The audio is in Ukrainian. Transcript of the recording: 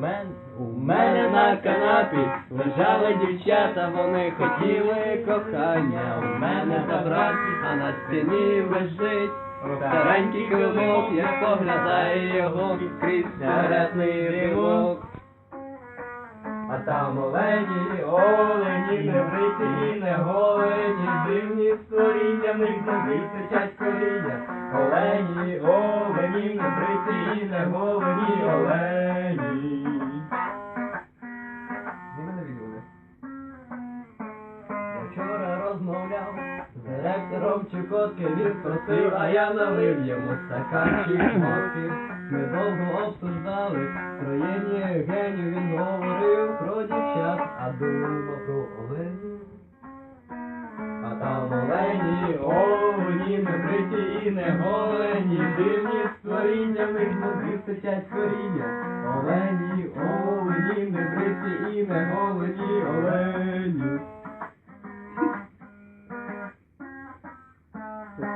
Мен, у мене на канапі лежали дівчата, вони хотіли кохання. У мене забрати, а на стіні лежить старенький килимок, як поглядає його крізь сигаретний димок. А там олені, олені, не бриті, не голені, дивні створіння, в них ноги стичать коріння. Олені, олені, не бриті, не голені, олені. Розмовляв з директором Чукотки, він просив, а я налив йому стаканчик водки. Ми довго обсуждали строєння генів, він говорив про дівчат, а думав про оленів. А там олені, олені, не бриті і не голені, дивні створіння, в них ноги стичать коріння. Олені, олені, не бриті і не голені, олені.